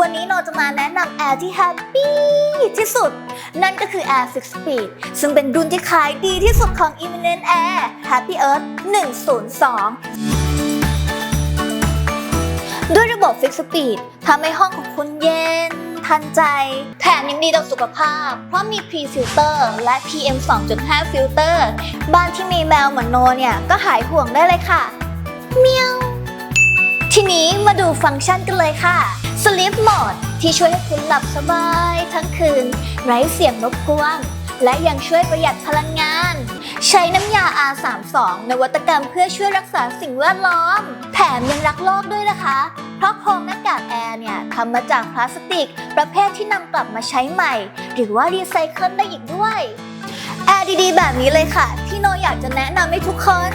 วันนี้โนจะมาแนะนำแอร์ที่แฮปปี้ที่สุด นั่นก็คือ Air 6 Speed ซึ่งเป็นรุ่นที่ขายดีที่สุดของ Imminent Air Happy Earth 102ด้วยระบบ Fix Speed ทำให้ห้องของคุณเย็น ทันใจ แถมยังดีต่อสุขภาพ เพราะมี Pre Filter และ PM 2.5 Filter บ้านที่มีแมวเหมือนโนเนี่ย ก็หายห่วงได้เลยค่ะ เมียว ทีนี้มาดูฟังก์ชันกันเลยค่ะ Sleep Mode ที่ช่วยให้คุณหลับสบายทั้งคืน ไร้เสียงรบกวน และยังช่วยประหยัดพลังงาน ใช้น้ำยา R32 นวัตกรรมเพื่อช่วยรักษาสิ่งแวดล้อม แถมยังรักโลกด้วยนะคะ เพราะโครงหน้ากากแอร์เนี่ยทำมาจากพลาสติก ประเภทที่นำกลับมาใช้ใหม่ หรือว่ารีไซเคิลได้อีกด้วย แอร์ดีๆ แบบนี้เลยค่ะ ที่โนอยากจะแนะนำให้ทุกคน